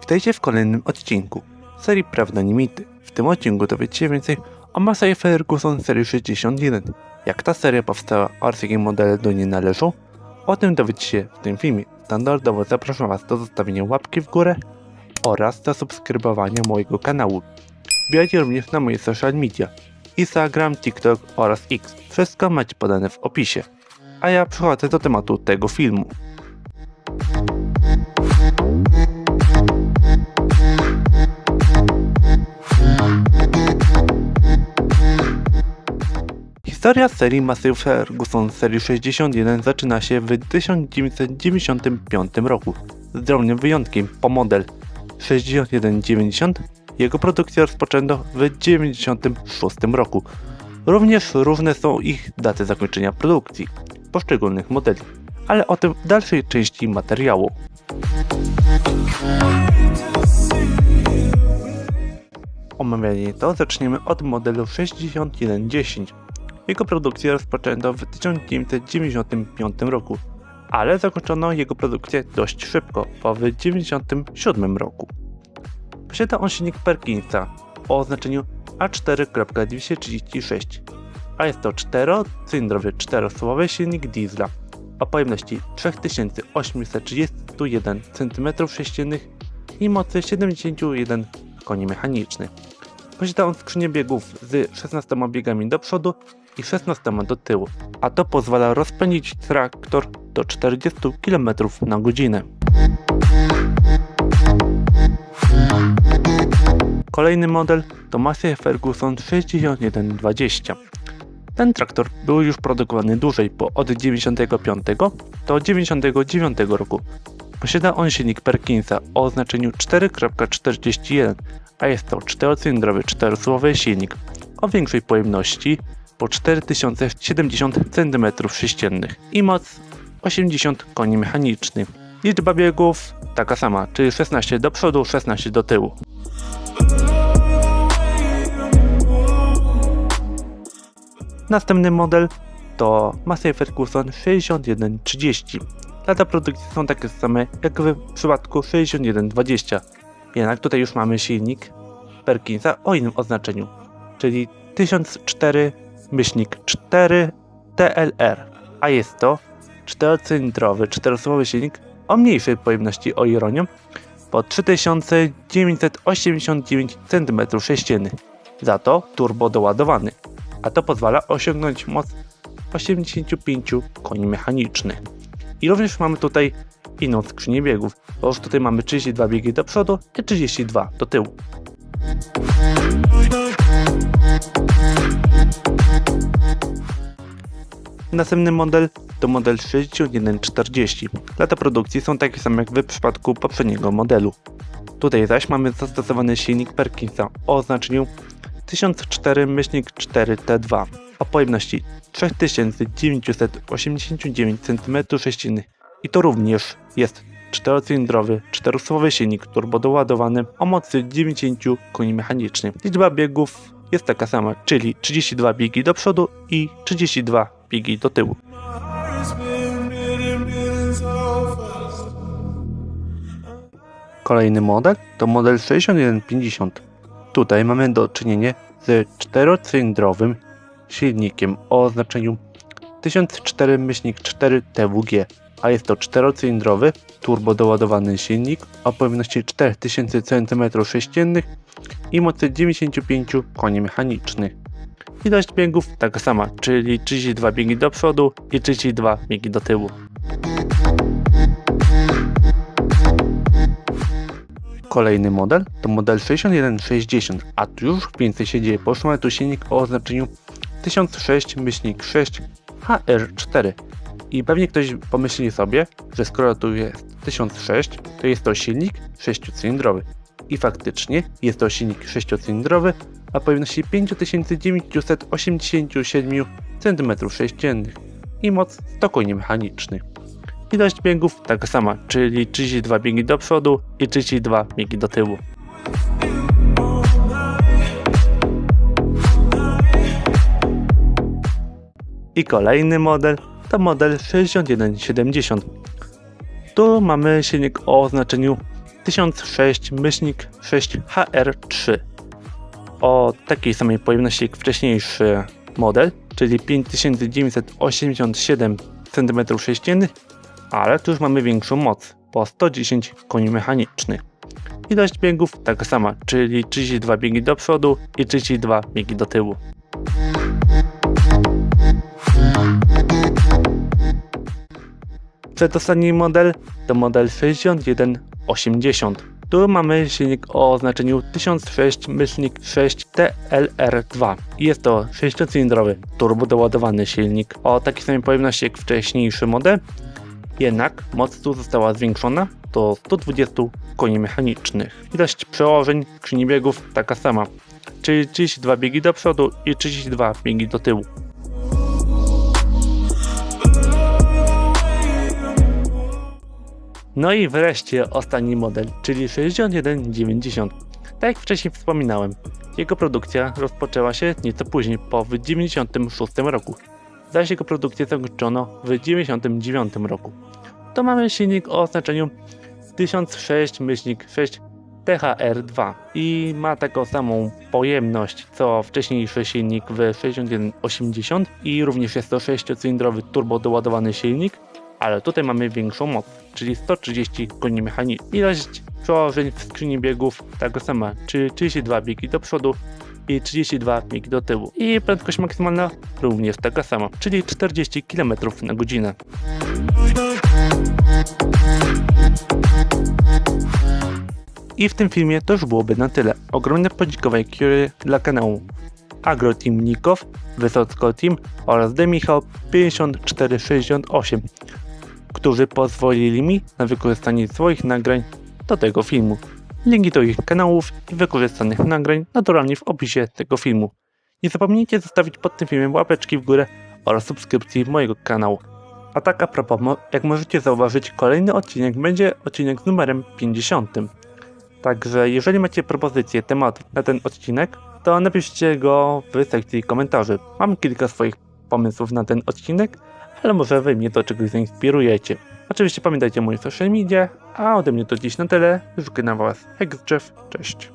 Witajcie w kolejnym odcinku serii Prawda nie mity. W tym odcinku dowiecie się więcej o Massey Ferguson serii 61. Jak ta seria powstała oraz jakie modele do niej należą? O tym dowiecie się w tym filmie. Standardowo zapraszam Was do zostawienia łapki w górę oraz zasubskrybowania mojego kanału. Wbijajcie również na moje social media Instagram, TikTok oraz X. Wszystko macie podane w opisie. A ja przechodzę do tematu tego filmu. Historia serii Massey Ferguson serii 61 zaczyna się w 1995 roku. Z drobnym wyjątkiem, po model 6190 jego produkcję rozpoczęto w 1996 roku. Również różne są ich daty zakończenia produkcji poszczególnych modeli, ale o tym w dalszej części materiału. Omawianie to zaczniemy od modelu 6110. Jego produkcję rozpoczęto w 1995 roku, ale zakończono jego produkcję dość szybko, w 1997 roku. Posiada on silnik Perkinsa o oznaczeniu A4.236, a jest to 4-cylindrowy 4-słowy silnik diesla o pojemności 3831 cm3 i mocy 71 koni mechanicznych. Posiada on skrzynię biegów z 16 biegami do przodu i 16 do tyłu, a to pozwala rozpędzić traktor do 40 km na godzinę. Kolejny model to Massey Ferguson 6120. Ten traktor był już produkowany dłużej, bo od 95 do 99 roku. Posiada on silnik Perkinsa o oznaczeniu 4.41, a jest to 4-cylindrowy 4-słowy silnik o większej pojemności po 4070 cm3 i moc 80 koni mechanicznych. Liczba biegów taka sama, czyli 16 do przodu, 16 do tyłu. Następny model to Massey Ferguson 6130. Lata produkcji są takie same jak w przypadku 6120, jednak tutaj już mamy silnik Perkinsa o innym oznaczeniu, czyli 1004-4 TLR, a jest to 4-cylindrowy, 4-słowy silnik o mniejszej pojemności o ironię, po 3989 cm3, za to turbo doładowany, a to pozwala osiągnąć moc 85 koni mechanicznych. I również mamy tutaj inną skrzynię biegów, bo już tutaj mamy 32 biegi do przodu i 32 do tyłu. Następny model to model 6140. Lata produkcji są takie same jak w przypadku poprzedniego modelu. Tutaj zaś mamy zastosowany silnik Perkinsa o oznaczeniu 1004-4T2 o pojemności 3989 cm3 i to również jest 4-cylindrowy, 4-słowy silnik turbodoładowany o mocy 90 koni mechanicznych. Liczba biegów jest taka sama, czyli 32 biegi do przodu i 32 biegi do tyłu. Kolejny model to model 6150. Tutaj mamy do czynienia z 4-cylindrowym silnikiem o oznaczeniu 1004-4 TWG, a jest to 4-cylindrowy turbodoładowany silnik o pojemności 4000 cm3 i mocy 95 koni mechanicznych. Ilość biegów taka sama, czyli 32 biegi do przodu i 32 biegi do tyłu. Kolejny model to model 6160, a tu już więcej się dzieje, mamy tu silnik o oznaczeniu 1006-6 HR4. I pewnie ktoś pomyśli sobie, że skoro tu jest 1006, to jest to silnik 6-cylindrowy. I faktycznie jest to silnik 6-cylindrowy, o pojemności 5987 cm3 i moc 100 koni mechanicznych. Ilość biegów taka sama, czyli 32 biegi do przodu i 32 biegi do tyłu. I kolejny model to model 6170. Tu mamy silnik o oznaczeniu 1006-6HR3 o takiej samej pojemności jak wcześniejszy model, czyli 5987 cm3, ale tu już mamy większą moc, po 110 koni mechanicznych. Ilość biegów taka sama, czyli 32 biegi do przodu i 32 biegi do tyłu. Przedostatni model to model 6180. Tu mamy silnik o oznaczeniu 1006-6 TLR2. Jest to 6-cylindrowy, turbodoładowany silnik o takiej samej pojemności jak wcześniejszy model, jednak moc tu została zwiększona do 120 koni mechanicznych. Ilość przełożeń skrzyni biegów taka sama, czyli 32 biegi do przodu i 32 biegi do tyłu. No i wreszcie ostatni model, czyli 6190. Tak jak wcześniej wspominałem, jego produkcja rozpoczęła się nieco później, po w 96 roku, zaś jego produkcję zakończono w 99 roku. To mamy silnik o oznaczeniu 1006-6 THR2 i ma taką samą pojemność co wcześniejszy silnik w 6180 i również jest to 6-cylindrowy turbodoładowany silnik, ale tutaj mamy większą moc, czyli 130 koni mechanicznych. Ilość przełożeń w skrzyni biegów taka sama, czyli 32 biegi do przodu i 32 biegi do tyłu. I prędkość maksymalna również taka sama, czyli 40 km na godzinę. I w tym filmie to już byłoby na tyle. Ogromne podziękowanie kieruję dla kanału Agro Team Nikow, Wysocko Team oraz Demichał 5468, którzy pozwolili mi na wykorzystanie swoich nagrań do tego filmu. Linki do ich kanałów i wykorzystanych nagrań naturalnie w opisie tego filmu. Nie zapomnijcie zostawić pod tym filmem łapeczki w górę oraz subskrypcji mojego kanału. A tak a propos, jak możecie zauważyć, kolejny odcinek będzie odcinek z numerem 50. Także jeżeli macie propozycje tematów na ten odcinek, to napiszcie go w sekcji komentarzy. Mam kilka swoich pomysłów na ten odcinek, ale może wy mnie do czegoś zainspirujecie. Oczywiście pamiętajcie o moich social media, a ode mnie to dziś na tyle. Życzę na was Hexdrzew, cześć.